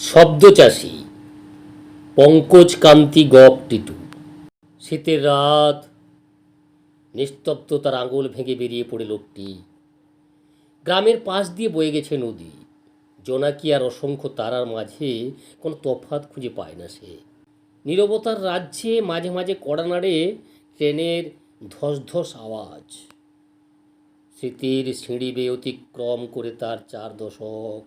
শব্দচাষী পঙ্কজ কান্তি গপ টিটু। শীতের রাত নিস্তব্ধতার আঙুল ভেঙে বেরিয়ে পড়ে লোকটি। গ্রামের পাশ দিয়ে বয়ে গেছে নদী। জোনাকি আর অসংখ্য তারার মাঝে কোনো তফাৎ খুঁজে পায় না সে। নীরবতার রাজ্যে মাঝে মাঝে কড়া নাড়ে ট্রেনের ধস ধস আওয়াজ। স্মৃতির সিঁড়ি বেয়ে অতিক্রম করে তার চার দশক।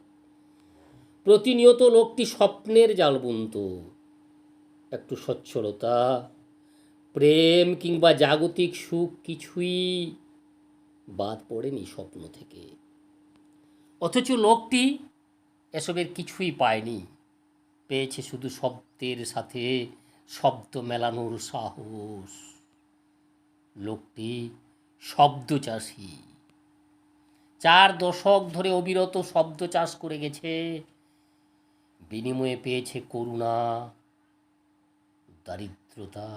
প্রতিনিয়ত লোকটি স্বপ্নের জাল বুনত। একটু সচ্ছলতা, প্রেম কিংবা জাগতিক সুখ কিছুই বাদ পড়েনি স্বপ্ন থেকে। অথচ লোকটি এসবের কিছুই পায়নি। পেয়েছে শুধু শব্দের সাথে শব্দ মেলানোর সাহস। লোকটি শব্দচাষী চার দশক ধরে অবিরত শব্দ চাষ করে গেছে। বিনিময়ে পেয়েছে করুণা, দারিদ্রতা।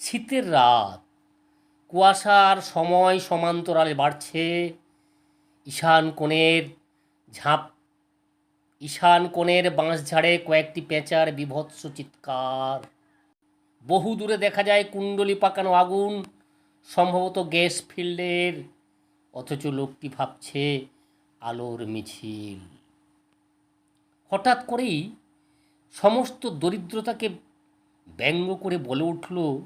শীতের রাত, কুয়াশার সময় সমান্তরালে বাড়ছে। ঈশান কোণের ঝাঁপ, ঈশান কোণের বাঁশঝাড়ে কয়েকটি পেঁচার বিভৎস চিৎকার। বহু দূরে দেখা যায় কুণ্ডলি পাকানো আগুন, সম্ভবত গ্যাস ফিল্ডের, অথচ লোকটি ভাবছে আলোর মিছিল। হঠাৎ করেই সমস্ত দরিদ্রতাকে ব্যঙ্গ করে বলে উঠল,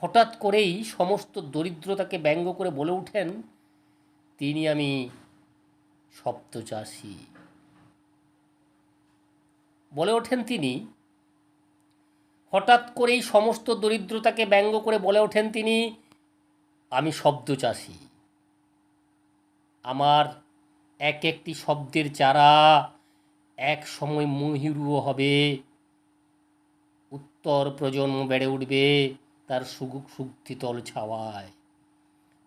হঠাৎ করেই সমস্ত দরিদ্রতাকে ব্যঙ্গ করে বলে উঠেন, তিনি আমি সপ্তচাষী। বলে ওঠেন তিনি। হঠাৎ করেই সমস্ত দরিদ্রতাকে ব্যঙ্গ করে বলে ওঠেন তিনি, আমি শব্দচাষী আমার এক একটি শব্দের চারা এক সময় মহিরুও হবে। উত্তর প্রজন্ম বেড়ে উঠবে তার সুগুক সুক্তিতল ছাওয়ায়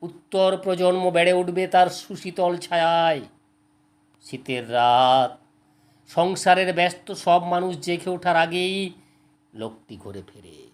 উত্তর প্রজন্ম বেড়ে উঠবে তার সুশীতল ছায়ায়। শীতের রাত, সংসারের ব্যস্ত সব মানুষ জেগে ওঠার আগেই লোকটি ঘুরে ফেরে।